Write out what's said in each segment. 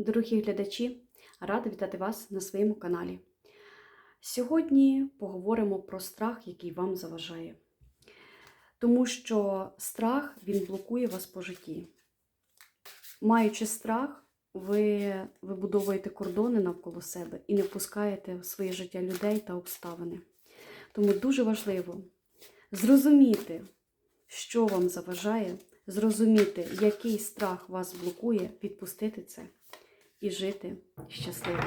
Дорогі глядачі, рада вітати вас на своєму каналі. Сьогодні поговоримо про страх, який вам заважає. Тому що страх він блокує вас по житті. Маючи страх, ви вибудовуєте кордони навколо себе і не впускаєте в своє життя людей та обставини. Тому дуже важливо зрозуміти, що вам заважає, зрозуміти, який страх вас блокує, відпустити це і жити щасливо.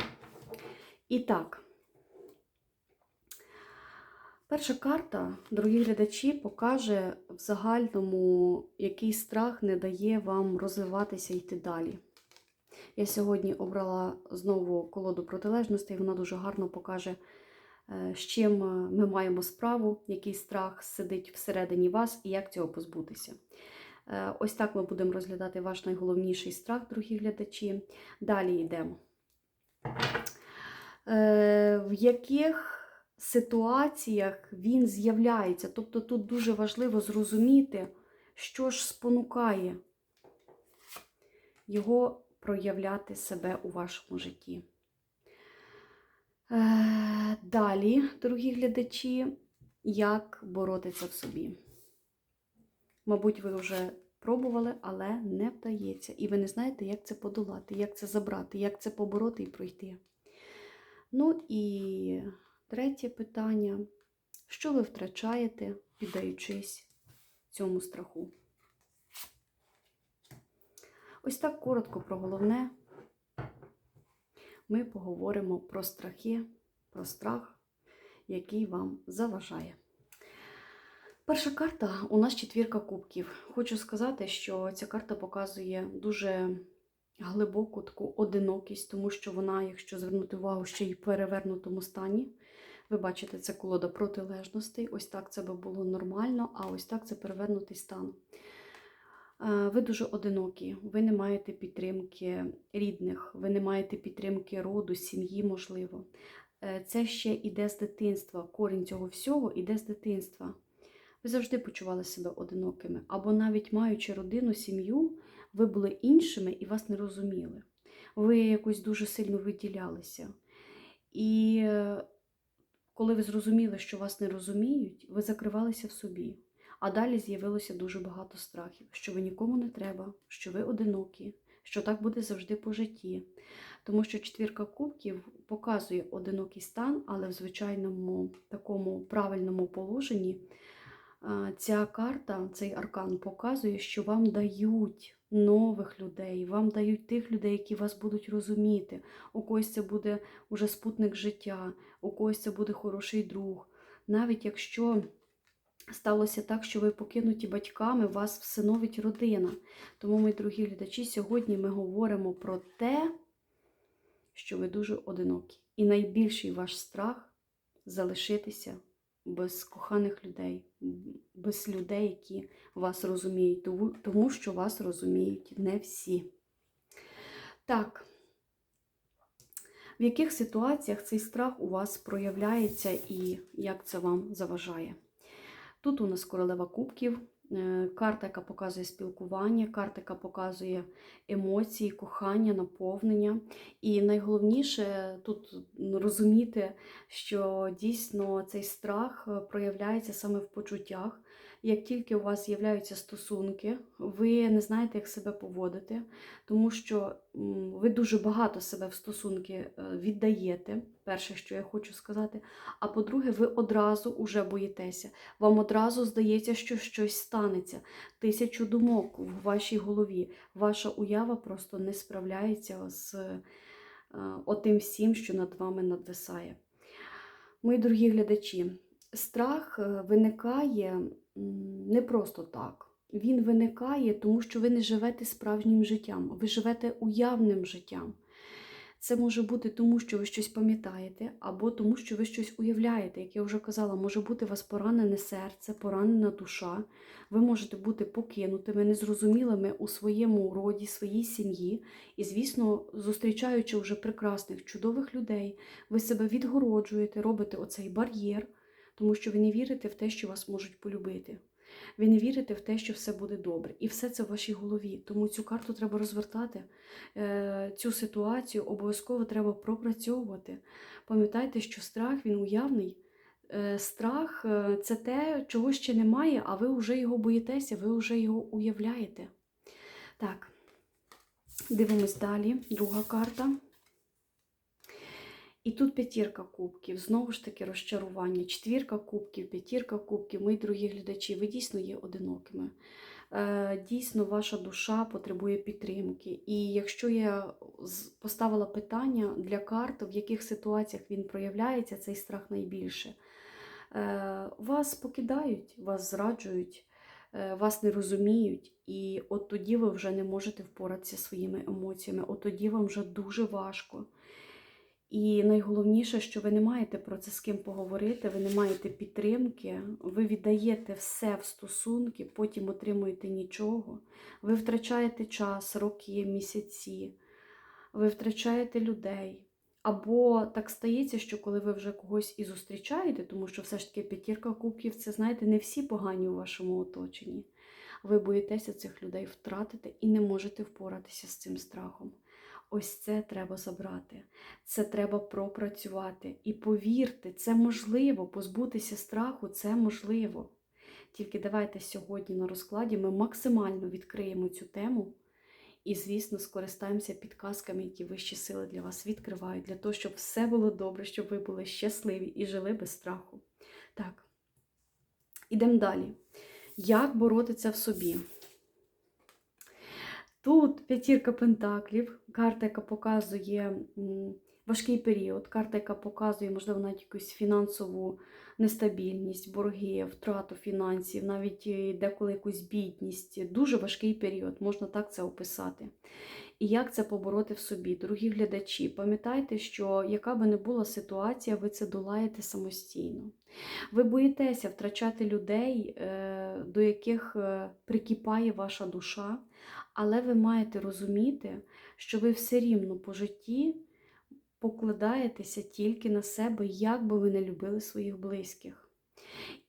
І так, перша карта, дорогі глядачі, покаже в загальному, який страх не дає вам розвиватися і йти далі. Я сьогодні обрала знову колоду протилежностей, вона дуже гарно покаже, з чим ми маємо справу, який страх сидить всередині вас і як цього позбутися. Ось так ми будемо розглядати ваш найголовніший страх, дорогі глядачі. Далі йдемо. В яких ситуаціях він з'являється? Тобто тут дуже важливо зрозуміти, що ж спонукає його проявляти себе у вашому житті. Далі, дорогі глядачі, як боротися в собі. Мабуть, ви вже пробували, але не вдається. І ви не знаєте, як це подолати, як це забрати, як це побороти і пройти. Ну і третє питання: що ви втрачаєте, піддаючись цьому страху? Ось так коротко про головне. Ми поговоримо про страхи, про страх, який вам заважає. Перша карта у нас четвірка кубків. Хочу сказати, що ця карта показує дуже глибоку таку одинокість, тому що вона, якщо звернути увагу, ще й в перевернутому стані. Ви бачите, це колода протилежностей. Ось так це би було нормально, а ось так це перевернутий стан. Ви дуже одинокі, ви не маєте підтримки рідних, ви не маєте підтримки роду, сім'ї, можливо. Е, це ще іде з дитинства. Корінь цього всього іде з дитинства. Ви завжди почували себе одинокими. Або навіть маючи родину, сім'ю, ви були іншими і вас не розуміли. Ви якось дуже сильно виділялися. І е, коли ви зрозуміли, що вас не розуміють, ви закривалися в собі. А далі з'явилося дуже багато страхів, що ви нікому не треба, що ви одинокі, що так буде завжди по житті. Тому що четвірка кубків показує одинокий стан, але в звичайному такому правильному положенні ця карта, цей аркан показує, що вам дають нових людей, вам дають тих людей, які вас будуть розуміти. У когось це буде уже спутник життя, у когось це буде хороший друг. Навіть якщо сталося так, що ви покинуті батьками, вас всиновить родина. Тому, мої дорогі глядачі, сьогодні ми говоримо про те, що ви дуже одинокі. І найбільший ваш страх залишитися без коханих людей, без людей, які вас розуміють, тому що вас розуміють не всі. Так, в яких ситуаціях цей страх у вас проявляється і як це вам заважає? Тут у нас королева кубків, карта, яка показує спілкування, карта, яка показує емоції, кохання, наповнення. І найголовніше тут розуміти, що дійсно цей страх е, проявляється саме в почуттях. Як тільки у вас з'являються стосунки, ви не знаєте, як себе поводити, тому що ви дуже багато себе в стосунки е, віддаєте, перше, що я хочу сказати. А по-друге, ви одразу уже боїтеся. Вам одразу здається, що щось станеться. Тисячу думок в вашій голові. Ваша уява просто не справляється з е, отим всім, що над вами надвисає. Мої дорогі глядачі, страх е, виникає не просто так. Він виникає, тому що ви не живете справжнім життям, ви живете уявним життям. Це може бути тому, що ви щось пам'ятаєте, або тому, що ви щось уявляєте. Як я вже казала, може бути у вас поранене серце, поранена душа. Ви можете бути покинутими, незрозумілими у своєму роді, своїй сім'ї. І, звісно, зустрічаючи вже прекрасних, чудових людей, ви себе відгороджуєте, робите оцей бар'єр тому що ви не вірите в те, що вас можуть полюбити. Ви не вірите в те, що все буде добре. І все це в вашій голові. Тому цю карту треба розвертати. Е, Цю ситуацію обов'язково треба пропрацьовувати. Пам'ятайте, що страх він уявний. Е, Страх е, це те, чого ще немає, а ви вже його боїтеся, ви вже його уявляєте. Так, дивимось далі. Друга карта. І тут п'ятірка кубків, знову ж таки розчарування. Четвірка кубків, п'ятірка кубків, мої дорогі глядачі, ви дійсно є одинокими. Е, Дійсно, ваша душа потребує підтримки. І якщо я поставила питання для карт, в яких ситуаціях він проявляється, цей страх найбільше. Е, Вас покидають, вас зраджують, е, вас не розуміють, і от тоді ви вже не можете впоратися своїми емоціями, от тоді вам вже дуже важко. І найголовніше, що ви не маєте про це з ким поговорити, ви не маєте підтримки, ви віддаєте все в стосунки, потім отримуєте нічого. Ви втрачаєте час, роки, місяці, ви втрачаєте людей. Або так стається, що коли ви вже когось і зустрічаєте, тому що все ж таки п'ятірка кубків це, знаєте, не всі погані у вашому оточенні. Ви боїтеся цих людей втратити і не можете впоратися з цим страхом. Ось це треба забрати, це треба пропрацювати. І повірте, це можливо, позбутися страху це можливо. Тільки давайте сьогодні на розкладі ми максимально відкриємо цю тему і, звісно, скористаємося підказками, які вищі сили для вас відкривають, для того, щоб все було добре, щоб ви були щасливі і жили без страху. Так, ідемо далі. Як бороти це в собі? Тут п'ятірка пентаклів, карта, яка показує важкий період, карта, яка показує, можливо, навіть якусь фінансову нестабільність, борги, втрату фінансів, навіть е, деколи якусь бідність. Дуже важкий період, можна так це описати. І як це побороти в собі? Дорогі глядачі, пам'ятайте, що яка би не була ситуація, ви це долаєте самостійно. Ви боїтеся втрачати людей, е, до яких е, прикипає ваша душа, але ви маєте розуміти, що ви все рівно по житті покладаєтеся тільки на себе, як би ви не любили своїх близьких.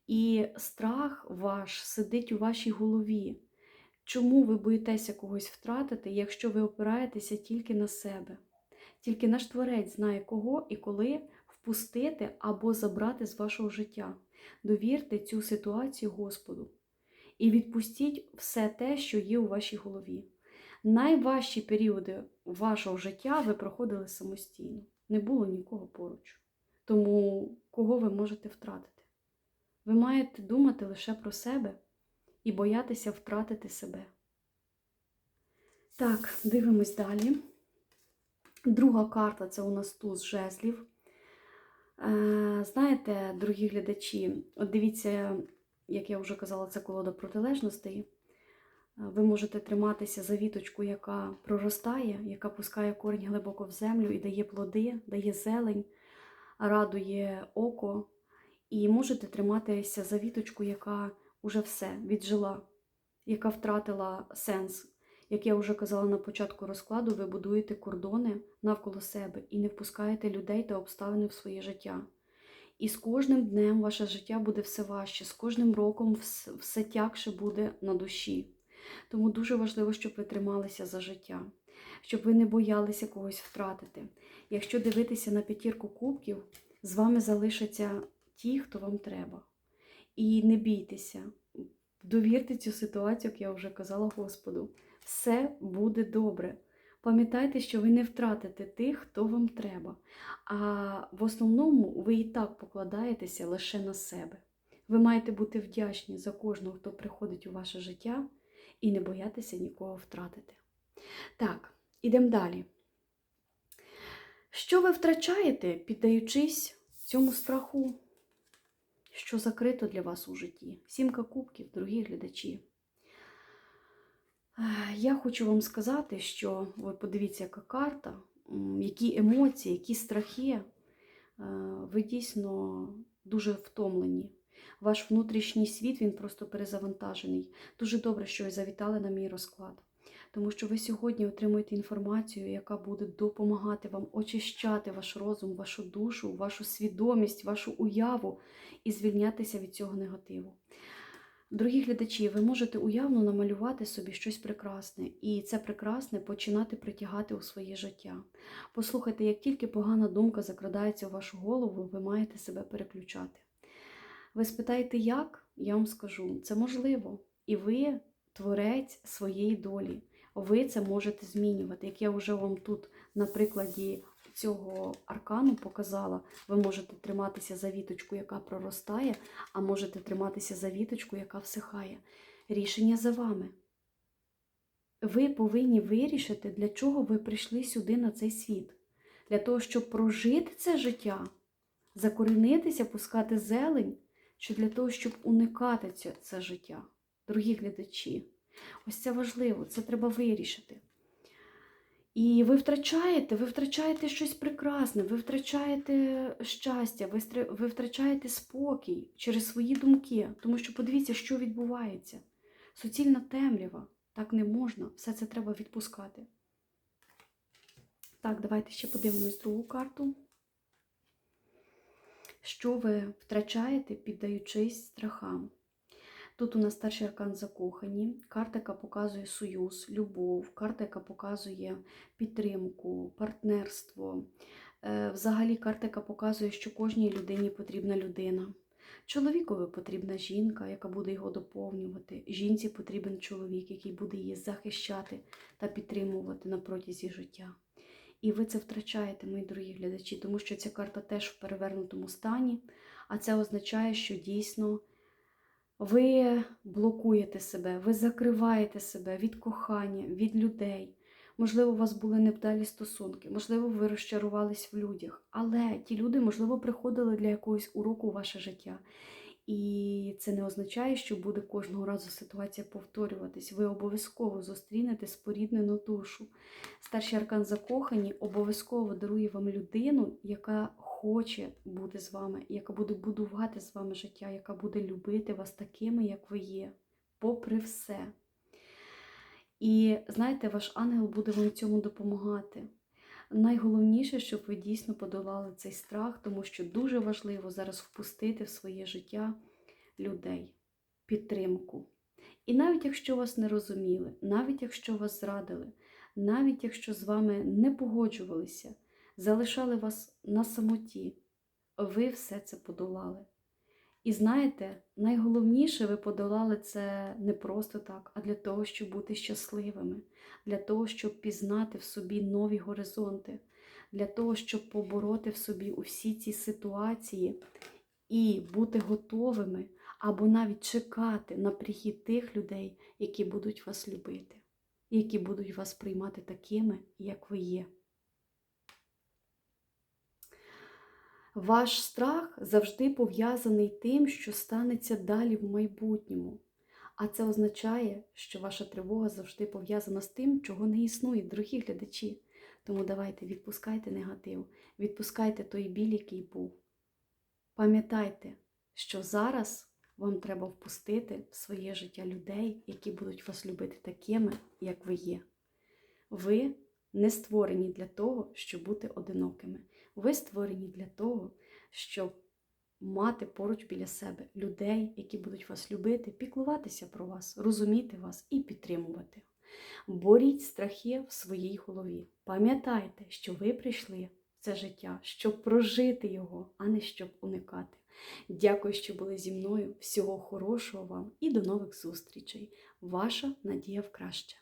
І страх ваш сидить у вашій голові. Чому ви боїтеся когось втратити, якщо ви опираєтеся тільки на себе? Тільки наш творець знає, кого і коли впустити або забрати з вашого життя. Довірте цю ситуацію Господу і відпустіть все те, що є у вашій голові. Найважчі періоди вашого життя ви проходили самостійно. Не було нікого поруч. Тому кого ви можете втратити? Ви маєте думати лише про себе і боятися втратити себе. Так, дивимось далі. Друга карта це у нас туз жезлів. Е, Знаєте, дорогі глядачі, от дивіться, як я вже казала, це колода протилежностей. Е, Ви можете триматися за віточку, яка проростає, яка пускає корінь глибоко в землю і дає плоди, дає зелень, радує око. І можете триматися за віточку, яка уже все віджила, яка втратила сенс. Як я вже казала на початку розкладу, ви будуєте кордони навколо себе і не впускаєте людей та обставини в своє життя. І з кожним днем ваше життя буде все важче, з кожним роком все тягше буде на душі. Тому дуже важливо, щоб ви трималися за життя, щоб ви не боялися когось втратити. Якщо дивитися на п'ятірку кубків, з вами залишаться ті, хто вам треба. І не бійтеся, довірте цю ситуацію, як я вже казала Господу. Все буде добре. Пам'ятайте, що ви не втратите тих, хто вам треба. А в основному ви і так покладаєтеся лише на себе. Ви маєте бути вдячні за кожного, хто приходить у ваше життя, і не боятися нікого втратити. Так, ідемо далі. Що ви втрачаєте, піддаючись цьому страху, що закрито для вас у житті? Сімка кубків, дорогі глядачі. Е, Я хочу вам сказати, що ви подивіться, яка карта, які емоції, які страхи. Е, Ви дійсно дуже втомлені. Ваш внутрішній світ він просто перезавантажений. Дуже добре, що ви завітали на мій розклад. Тому що ви сьогодні отримуєте інформацію, яка буде допомагати вам очищати ваш розум, вашу душу, вашу свідомість, вашу уяву і звільнятися від цього негативу. Дорогі глядачі, ви можете уявно намалювати собі щось прекрасне, і це прекрасне починати притягати у своє життя. Послухайте, як тільки погана думка закрадається у вашу голову, ви маєте себе переключати. Ви спитаєте, як? Я вам скажу, це можливо. І ви творець своєї долі. Ви це можете змінювати. Як я вже вам тут на прикладі цього аркану показала, ви можете триматися за віточку, яка проростає, а можете триматися за віточку, яка всихає. Рішення за вами. Ви повинні вирішити, для чого ви прийшли сюди на цей світ. Для того, щоб прожити це життя, закорінитися, пускати зелень, чи для того, щоб уникати це, життя. Дорогі глядачі, ось це важливо, це треба вирішити. І ви втрачаєте, ви втрачаєте щось прекрасне, ви втрачаєте щастя, ви, втрачаєте спокій через свої думки. Тому що подивіться, що відбувається. Суцільна темрява. Так не можна. Все це треба відпускати. Так, давайте ще подивимось другу карту. Що ви втрачаєте, піддаючись страхам? Тут у нас старший аркан закохані, карта, яка показує союз, любов, карта, яка показує підтримку, партнерство. Е, Взагалі, карта, яка показує, що кожній людині потрібна людина. Чоловікові потрібна жінка, яка буде його доповнювати. Жінці потрібен чоловік, який буде її захищати та підтримувати на протязі життя. І ви це втрачаєте, мої дорогі глядачі, тому що ця карта теж в перевернутому стані, а це означає, що дійсно ви блокуєте себе, ви закриваєте себе від кохання, від людей. Можливо, у вас були невдалі стосунки, можливо, ви розчарувались в людях, але ті люди, можливо, приходили для якогось уроку у ваше життя. І це не означає, що буде кожного разу ситуація повторюватись. Ви обов'язково зустрінете споріднену душу. Старший аркан закохані обов'язково дарує вам людину, яка хоче бути з вами, яка буде будувати з вами життя, яка буде любити вас такими, як ви є, попри все. І знаєте, ваш ангел буде вам в цьому допомагати. Найголовніше, щоб ви дійсно подолали цей страх, тому що дуже важливо зараз впустити в своє життя людей, підтримку. І навіть якщо вас не розуміли, навіть якщо вас зрадили, навіть якщо з вами не погоджувалися, залишали вас на самоті, ви все це подолали. І знаєте, найголовніше ви подолали це не просто так, а для того, щоб бути щасливими, для того, щоб пізнати в собі нові горизонти, для того, щоб побороти в собі усі ці ситуації і бути готовими або навіть чекати на прихід тих людей, які будуть вас любити, які будуть вас приймати такими, як ви є. Ваш страх завжди пов'язаний тим, що станеться далі в майбутньому. А це означає, що ваша тривога завжди пов'язана з тим, чого не існує, дорогі глядачі. Тому давайте відпускайте негатив, відпускайте той біль, який був. Пам'ятайте, що зараз вам треба впустити в своє життя людей, які будуть вас любити такими, як ви є. Ви не створені для того, щоб бути одинокими. Ви створені для того, щоб мати поруч біля себе людей, які будуть вас любити, піклуватися про вас, розуміти вас і підтримувати. Боріть страхи в своїй голові. Пам'ятайте, що ви прийшли в це життя, щоб прожити його, а не щоб уникати. Дякую, що були зі мною. Всього хорошого вам і до нових зустрічей. Ваша Надія в краще.